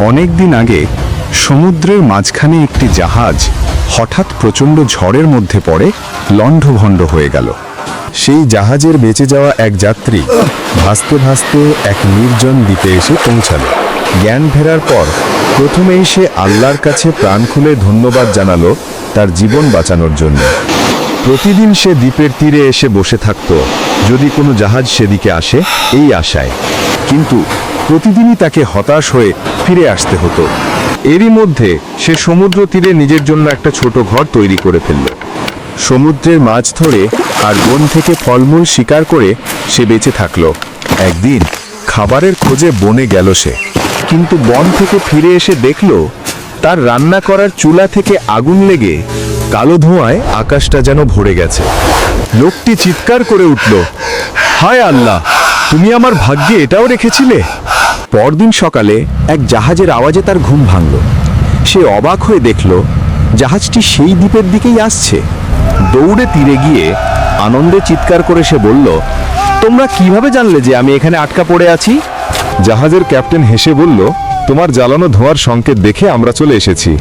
অনেক দিন আগে সমুদ্রের মাঝখানে একটি জাহাজ হঠাৎ প্রচণ্ড ঝড়ের মধ্যে পড়ে লণ্ডভণ্ড হয়ে গেল। সেই জাহাজের বেঁচে যাওয়া এক যাত্রী ভাসতে ভাসতে এক নির্জন দ্বীপে এসে পৌঁছালো। জ্ঞান ফেরার পর প্রথমেই সে আল্লাহর কাছে প্রাণ খুলে ধন্যবাদ জানালো তার জীবন বাঁচানোর জন্য। প্রতিদিন সে দ্বীপের তীরে এসে বসে থাকত। যদি কোনো জাহাজ সেদিকে আসে, এই আশায়। কিন্তু প্রতিদিনই তাকে হতাশ হয়ে ফিরে আসতে হতো। এরই মধ্যে সে সমুদ্র তীরে নিজের জন্য একটা ছোট ঘর তৈরি করে ফেলল। সমুদ্রের মাছ ধরে আর বন থেকে ফলমূল শিকার করে সে বেঁচে থাকল। একদিন খাবারের খোঁজে বনে গেল সে। কিন্তু বন থেকে ফিরে এসে দেখল, তার রান্না করার চুলা থেকে আগুন লেগে কালো ধোঁয়ায় আকাশটা যেন ভরে গেছে। লোকটি চিৎকার করে উঠল, হায় আল্লাহ, তুমি আমার ভাগ্যে এটাও রেখেছিলে? পরদিন সকালে এক জাহাজের আওয়াজে তার ঘুম ভাঙল। সে অবাক হয়ে দেখল, জাহাজটি সেই দ্বীপের দিকেই আসছে। দৌড়ে তীরে গিয়ে আনন্দে চিৎকার করে সে বলল, তোমরা কীভাবে জানলে যে আমি এখানে আটকা পড়ে আছি? জাহাজের ক্যাপ্টেন হেসে বলল, তোমার জ্বালানো ধোঁয়ার সংকেত দেখে আমরা চলে এসেছি।